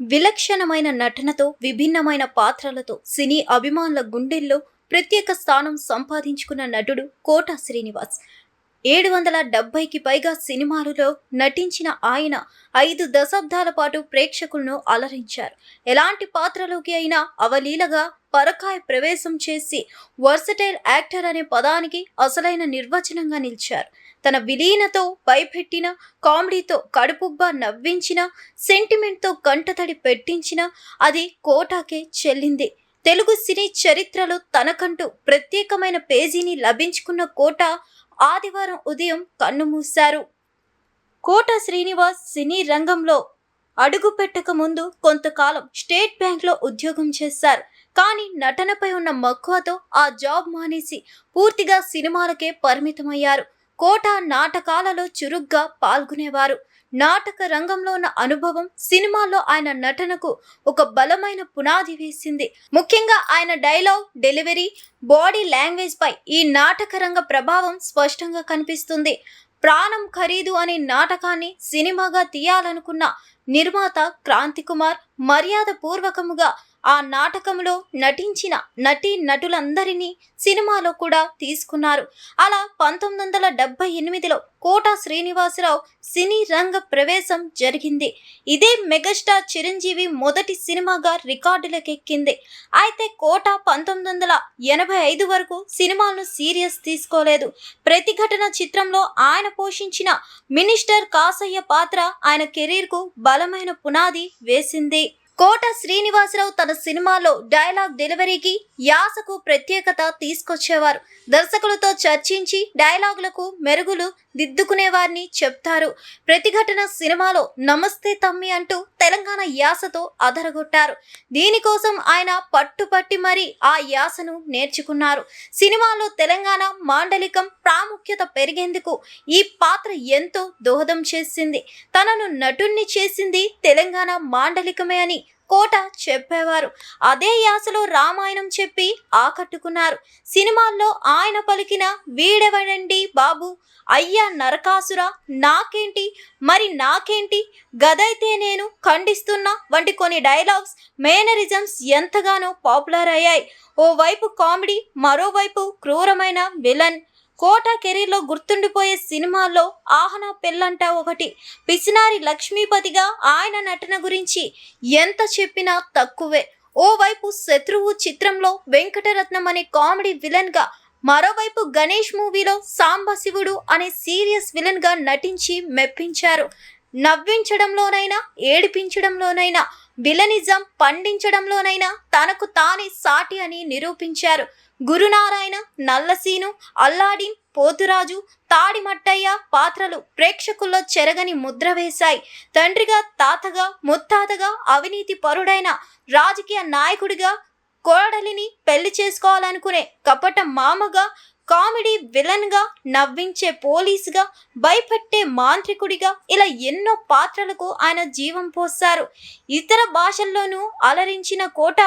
విలక్షణమైన నటనతో విభిన్నమైన పాత్రలతో సినీ అభిమానుల గుండెల్లో ప్రత్యేక స్థానం సంపాదించుకున్న నటుడు కోట శ్రీనివాస్. ఏడు వందల డెబ్బైకి పైగా సినిమాలలో నటించిన ఆయన ఐదు దశాబ్దాల పాటు ప్రేక్షకులను అలరించారు. ఎలాంటి పాత్రలోకి అయినా అవలీలగా పరకాయ ప్రవేశం చేసి వర్సటైల్ యాక్టర్ అనే పదానికి అసలైన నిర్వచనంగా నిలిచారు. తన విలీనతో భయపెట్టిన కామెడీతో కడుపుబ్బ నవ్వించిన సెంటిమెంట్తో కంటతడి పెట్టించిన అది కోటాకే చెల్లింది. తెలుగు సినీ చరిత్రలో తనకంటూ ప్రత్యేకమైన పేజీని లభించుకున్న కోట ఆదివారం ఉదయం కన్నుమూశారు. కోట శ్రీనివాస్ సినీ రంగంలో అడుగు పెట్టక ముందు కొంతకాలం స్టేట్ బ్యాంక్లో ఉద్యోగం చేశారు. కానీ నటనపై ఉన్న మక్కువతో ఆ జాబ్ మానేసి పూర్తిగా సినిమాలకే పరిమితమయ్యారు. కోట నాటకాలలో చురుగ్గా పాల్గొనేవారు. నాటక రంగంలో ఉన్న అనుభవం సినిమాల్లో ఆయన నటనకు ఒక బలమైన పునాది వేసింది. ముఖ్యంగా ఆయన డైలాగ్ డెలివరీ బాడీ లాంగ్వేజ్ పై ఈ నాటక రంగ ప్రభావం స్పష్టంగా కనిపిస్తుంది. ప్రాణం ఖరీదు అనే నాటకాన్ని సినిమాగా తీయాలనుకున్న నిర్మాత క్రాంతి కుమార్ మర్యాద పూర్వకముగా ఆ నాటకంలో నటించిన నటీ నటులందరినీ సినిమాలో కూడా తీసుకున్నారు. అలా పంతొమ్మిది వందల డెబ్బై ఎనిమిదిలో కోట శ్రీనివాసరావు సినీ రంగ ప్రవేశం జరిగింది. ఇదే మెగాస్టార్ చిరంజీవి మొదటి సినిమాగా రికార్డులకెక్కింది. అయితే కోట పంతొమ్మిది వందల ఎనభై ఐదు వరకు సినిమాలను సీరియస్ తీసుకోలేదు. ప్రతిఘటన చిత్రంలో ఆయన పోషించిన మినిస్టర్ కాసయ్య పాత్ర ఆయన కెరీర్కు బలమైన పునాది వేసింది. కోట శ్రీనివాసరావు తన సినిమాలో డైలాగ్ డెలివరీకి యాసకు ప్రత్యేకత తీసుకొచ్చేవారు. దర్శకులతో చర్చించి డైలాగులకు మెరుగులు దిద్దుకునేవారిని చెప్తారు. ప్రతిఘటన సినిమాలో నమస్తే తమ్మి అంటూ తెలంగాణ యాసతో అదరగొట్టారు. దీనికోసం ఆయన పట్టుపట్టి మరి ఆ యాసను నేర్చుకున్నారు. సినిమాలో తెలంగాణ మాండలికం ప్రాముఖ్యత పెరిగేందుకు ఈ పాత్ర ఎంతో దోహదం చేసింది. తనను నటుణ్ణి చేసింది తెలంగాణ మాండలికమే అని కోట చెప్పేవారు. అదే యాసలో రామాయణం చెప్పి ఆకట్టుకున్నారు. సినిమాల్లో ఆయన పలికిన వీడెవడండి బాబు? అయ్యా నరకాసుర నాకేంటి? మరి నాకేంటి? గదైతే నేను ఖండిస్తున్నా వంటి కొన్ని డైలాగ్స్ మేనరిజమ్స్ ఎంతగానో పాపులర్ అయ్యాయి. ఓవైపు కామెడీ మరోవైపు క్రూరమైన విలన్. కోట కెరీర్లో గుర్తుండిపోయే సినిమాల్లో ఆహన పెళ్ళంట ఒకటి. పిసినారి లక్ష్మీపతిగా ఆయన నటన గురించి ఎంత చెప్పినా తక్కువే. ఓవైపు శత్రువు చిత్రంలో వెంకటరత్నం అనే కామెడీ విలన్గా మరోవైపు గణేష్ మూవీలో సాంబశివుడు అనే సీరియస్ విలన్గా నటించి మెప్పించారు. నవ్వించడంలోనైనా ఏడిపించడంలోనైనా విలనిజం పండించడంలోనైనా తనకు తానే సాటి అని నిరూపించారు. గురునారాయణ నల్లసీను అల్లాడిన్ పోతురాజు తాడిమట్టయ్య పాత్రలు ప్రేక్షకుల్లో చెరగని ముద్ర వేశాయి. తండ్రిగా తాతగా ముత్తాతగా అవినీతి పరుడైన రాజకీయ నాయకుడిగా కోడలిని పెళ్ళి చేసుకోవాలనుకునే కపట మామగా కామెడీ విలన్గా నవ్వించే పోలీసుగా భయపెట్టే మాంత్రికుడిగా ఇలా ఎన్నో పాత్రలకు ఆయన జీవం పోస్తారు ఇతర భాషల్లోనూ అలరించిన కోట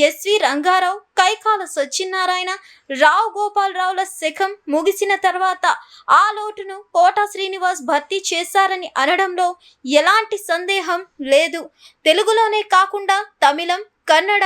ఎస్వి రంగారావు కైకాల సత్యనారాయణ రావు గోపాలరావుల శఖం ముగిసిన తర్వాత ఆ లోటును కోట శ్రీనివాస్ భర్తీ చేశారని అనడంలో ఎలాంటి సందేహం లేదు. తెలుగులోనే కాకుండా తమిళం కన్నడ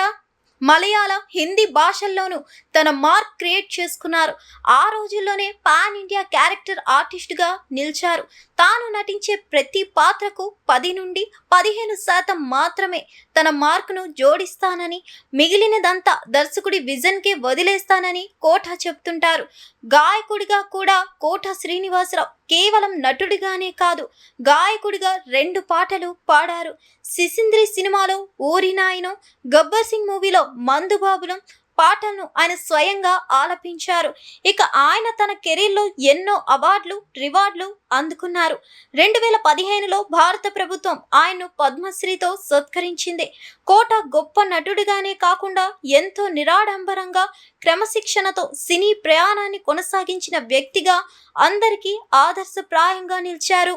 మలయాళం హిందీ భాషల్లోనూ తన మార్క్ క్రియేట్ చేసుకున్నారు. ఆ రోజుల్లోనే పాన్ ఇండియా క్యారెక్టర్ ఆర్టిస్ట్గా నిలిచారు. తాను నటించే ప్రతి పాత్రకు పది నుండి పదిహేను శాతం మాత్రమే తన మార్కును జోడిస్తానని మిగిలినదంతా దర్శకుడి విజన్కే వదిలేస్తానని కోట చెప్తుంటారు. గాయకుడిగా కూడా కోట శ్రీనివాసరావు కేవలం నటుడిగానే కాదు గాయకుడిగా రెండు పాటలు పాడారు. సిసింద్రి సినిమాలో ఊరి నాయనం గబ్బర్ సింగ్ మూవీలో మందుబాబులం పాటలను ఆయన స్వయంగా ఆలపించారు. ఇక ఆయన తన కెరీర్లో ఎన్నో అవార్డులు రివార్డులు అందుకున్నారు. రెండు వేల పదిహేనులో భారత ప్రభుత్వం ఆయన్ను పద్మశ్రీతో సత్కరించింది. కోట గొప్ప నటుడిగానే కాకుండా ఎంతో నిరాడంబరంగా క్రమశిక్షణతో సినీ ప్రయాణాన్ని కొనసాగించిన వ్యక్తిగా అందరికీ ఆదర్శప్రాయంగా నిలిచారు.